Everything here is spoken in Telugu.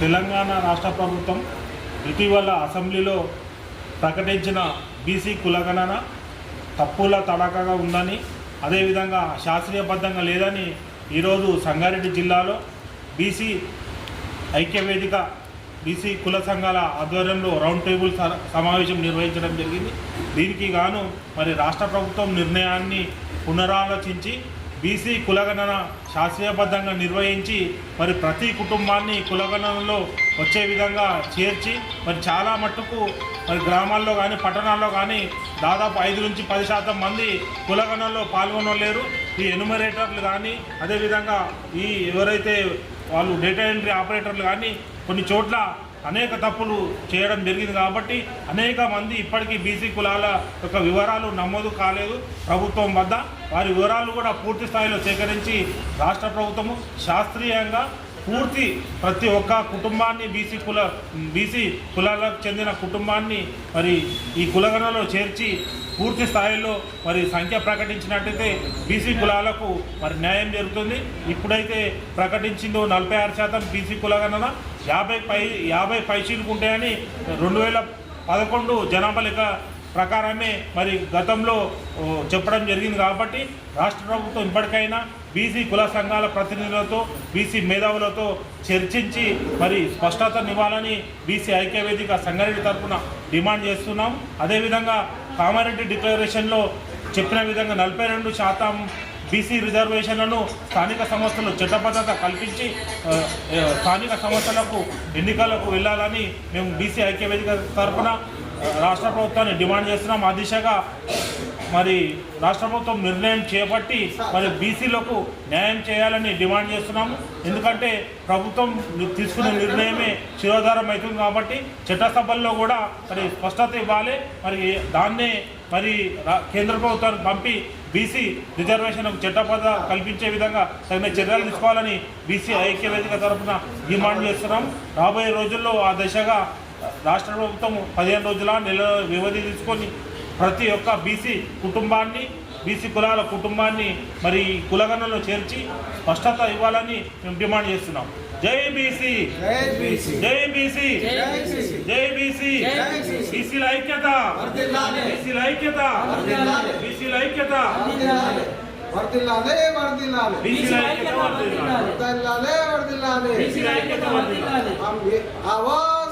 తెలంగాణ రాష్ట్ర ప్రభుత్వం ఇటీవల అసెంబ్లీలో ప్రకటించిన బీసీ కులగణన తప్పుల తడకగా ఉందని అదేవిధంగా శాస్త్రీయబద్ధంగా లేదని ఈరోజు సంగారెడ్డి జిల్లాలో బీసీ ఐక్యవేదిక బీసీ కుల సంఘాల ఆధ్వర్యంలో రౌండ్ టేబుల్ స- సమావేశం నిర్వహించడం జరిగింది. దీనికి గాను మరి రాష్ట్ర ప్రభుత్వం నిర్ణయాన్ని పునరాలోచించి బీసీ కులగణన శాస్త్రీయబద్ధంగా నిర్వహించి మరి ప్రతి కుటుంబాన్ని కులగణనలో వచ్చే విధంగా చేర్చి మరి చాలా మట్టుకు మరి గ్రామాల్లో కానీ పట్టణాల్లో కానీ దాదాపు ఐదు నుంచి పది శాతం మంది కులగణనలో పాల్గొనలేరు. ఈ ఎనుమరేటర్లు కానీ అదేవిధంగా ఈ ఎవరైతే వాళ్ళు డేటా ఎంట్రీ ఆపరేటర్లు కానీ కొన్ని చోట్ల అనేక తప్పులు చేయడం జరిగింది కాబట్టి అనేక మంది ఇప్పటికీ బీసీ కులాల యొక్క వివరాలు నమోదు కాలేదు. ప్రభుత్వం వద్ద వారి వివరాలు కూడా పూర్తి స్థాయిలో సేకరించి రాష్ట్ర ప్రభుత్వము శాస్త్రీయంగా పూర్తి ప్రతి ఒక్క కుటుంబాన్ని బీసీ కుల బీసీ కులాలకు చెందిన కుటుంబాన్ని మరి ఈ కులగణలో చేర్చి పూర్తి స్థాయిలో మరి సంఖ్య ప్రకటించినట్టయితే బీసీ కులాలకు మరి న్యాయం జరుగుతుంది. ఇప్పుడైతే ప్రకటించిందో నలభై ఆరు శాతం బీసీ కులగణన యాభై పై యాభై పైసీలకు ఉంటాయని రెండు వేల పదకొండు జనాభా లెక్క ప్రకారమే మరి గతంలో చెప్పడం జరిగింది కాబట్టి రాష్ట్ర ప్రభుత్వం ఇప్పటికైనా బీసీ కుల సంఘాల ప్రతినిధులతో బీసీ మేధావులతో చర్చించి మరి స్పష్టతనివ్వాలని బీసీ ఐక్యవేదిక సంగారెడ్డి తరఫున డిమాండ్ చేస్తున్నాం. అదేవిధంగా కామారెడ్డి డిక్లరేషన్లో చెప్పిన విధంగా నలభై రెండు శాతం బీసీ రిజర్వేషన్లను స్థానిక సంస్థలు చట్టబద్ధత కల్పించి స్థానిక సంస్థలకు ఎన్నికలకు వెళ్ళాలని మేము బీసీ ఐక్యవేదిక తరఫున రాష్ట్ర ప్రభుత్వాన్ని డిమాండ్ చేస్తున్నాం ఆ దిశగా మరి రాష్ట్ర ప్రభుత్వం నిర్ణయం చేపట్టి మరి బీసీలకు న్యాయం చేయాలని డిమాండ్ చేస్తున్నాము. ఎందుకంటే ప్రభుత్వం తీసుకున్న నిర్ణయమే శిరోధారం అవుతుంది కాబట్టి చట్టసభల్లో కూడా మరి స్పష్టత ఇవ్వాలి. మరి దాన్నే మరి కేంద్ర ప్రభుత్వానికి పంపి బీసీ రిజర్వేషన్కు చట్టబద్ధ కల్పించే విధంగా తగిన చర్యలు తీసుకోవాలని బీసీ ఐక్యవేదిక తరఫున డిమాండ్ చేస్తున్నాం. రాబోయే రోజుల్లో ఆ దిశగా రాష్ట్ర ప్రభుత్వం పదిహేను రోజుల నెల వ్యవధి తీసుకొని ప్రతి ఒక్క బీసీ కుటుంబాన్ని బీసీ కులాల కుటుంబాన్ని మరి కులగణలో చేర్చి స్పష్టత ఇవ్వాలని మేము డిమాండ్ చేస్తున్నాం. జై బీసీ! జై బీసీ! జై బీసీ. బీసీల ఐక్యత. బీసీల ఐక్యత. బీసీల ఐక్యత! వర్ధిల్లాలి! వర్ధిల్లాలి బీసీల ఐక్యత బీసీల